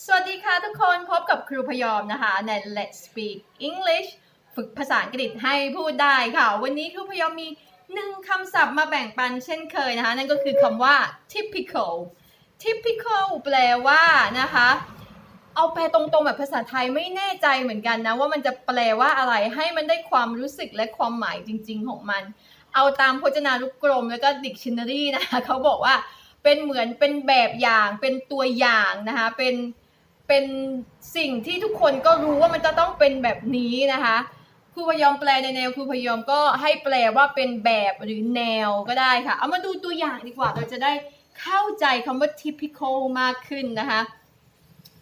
สวัสดีค่ะทุกคนพบกับครูพยอมนะคะใน Let's Speak English ฝึกภาษาอังกฤษให้พูดได้ค่ะ วันนี้ครูพยอมมีหนึ่งคำศัพท์มาแบ่งปันเช่นเคยนะคะ นั่นก็คือคำว่า typical typical แปลว่านะคะ เอาแปลตรงๆ แบบภาษาไทยไม่แน่ใจเหมือนกันนะ ว่ามันจะแปลว่าอะไรให้มันได้ความรู้สึกและความหมายจริงๆของมัน เอาตามพจนานุกรมแล้วก็ dictionary นะคะเขาบอกว่าเป็นเหมือนเป็นแบบอย่างเป็นตัวอย่างนะคะเป็น เป็นสิ่งที่ทุกคนก็รู้ว่ามันจะต้องเป็นแบบนี้นะคะครูพยอมแปลในแนวครูพยอมก็ให้แปลว่าเป็นแบบหรือแนวก็ได้ค่ะ เอามาดูตัวอย่างดีกว่าเราจะได้เข้าใจคำว่า typical มากขึ้นนะคะ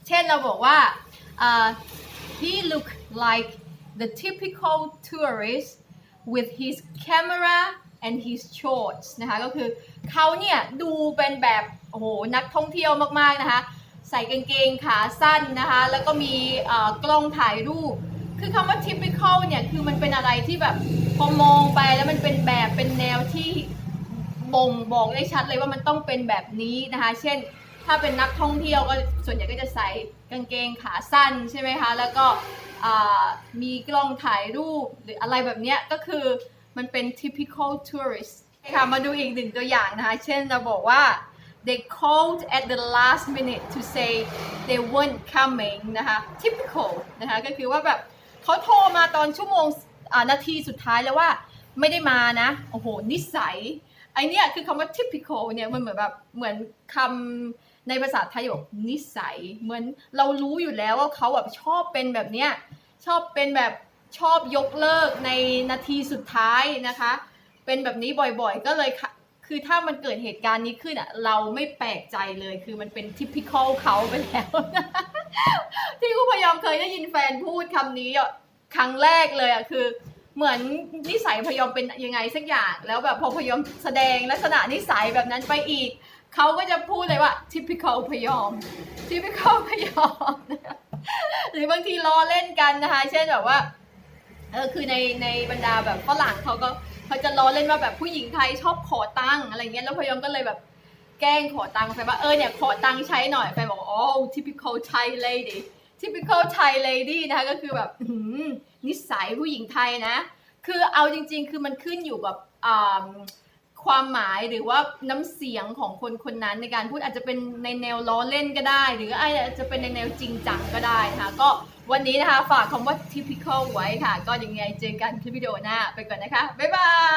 เช่นเราบอกว่าอ่า he looked like the typical tourist with his camera and his shorts นะคะก็คือเขาเนี่ยดูเป็นแบบโอ้โหนักท่องเที่ยวมากๆนะคะ ใส่กางเกงขาสั้นนะคะ แล้วก็มีกล้องถ่ายรูป คือคำว่า typical เนี่ยคือมันเป็นอะไรที่แบบพอมองไปแล้วมันเป็นแบบเป็นแนวที่บ่งบอกได้ชัดเลยว่ามันต้องเป็นแบบนี้นะคะ เช่น ถ้าเป็นนักท่องเที่ยวก็ส่วนใหญ่ก็จะใส่กางเกงขาสั้นใช่ไหมคะ แล้วก็มีกล้องถ่ายรูปหรืออะไรแบบเนี้ยก็คือมันเป็น typical tourist ค่ะ มาดูอีกหนึ่งตัวอย่างนะคะ เช่นเราบอกว่า they called at the last minute to say they weren't coming นะคะ typical นะคะก็คือว่าแบบเขาโทรมาตอนชั่วโมงนาทีสุดท้ายแล้วว่าไม่ได้มานะ โอ้โห นิสัยไอเนี้ยคือคำว่า typical เนี่ยมันเหมือนแบบเหมือนคำในภาษาไทยบอกนิสัย เหมือนเรารู้อยู่แล้วว่าเขาแบบชอบเป็นแบบเนี้ยชอบเป็นแบบชอบยกเลิกในนาทีสุดท้ายนะคะ เป็นแบบนี้บ่อยๆ ก็เลย คือถ้ามันเกิดเหตุการณ์นี้ขึ้นอะเราไม่แปลกใจเลย คือมันเป็น typical เขาไปแล้วที่กูพยายามเคยได้ยินแฟนพูดคำนี้อะครั้งแรกเลยอะคือ เหมือนนิสัยพยอมเป็นยังไงสักอย่าง แล้วแบบพอพยอมแสดงลักษณะนิสัยแบบนั้นไปอีกเขาก็จะพูดเลยว่า typical พยอม typical พยอม หรือบางทีล้อเล่นกันนะคะ เช่นแบบว่า เออคือในในบรรดาแบบฝรั่งเขาก็เขาจะล้อเล่นว่าแบบผู้หญิงไทยชอบขอตังค์อะไรเงี้ยแล้วพยอมก็เลยแบบแกล้งขอตังค์แฟนว่าเออเนี่ยขอตังค์ใช้หน่อยแฟนบอกว่าโอ้ typical Thai lady typical Thai lady นะคะก็คือแบบนิสัยผู้หญิงไทยนะ คือเอาจริง ๆ คือมันขึ้นอยู่กับอ่า ความหมายหรือว่าน้ำเสียงของคนคนนั้นในการพูดอาจจะเป็นในแนวล้อเล่นก็ได้ หรืออาจจะเป็นในแนวจริงจังก็ได้นะคะก็วันนี้นะคะฝากคำว่า typical ไว้ค่ะ ก็ยังไงเจอกันคลิปวิดีโอหน้าไปก่อนนะคะ บ๊ายบาย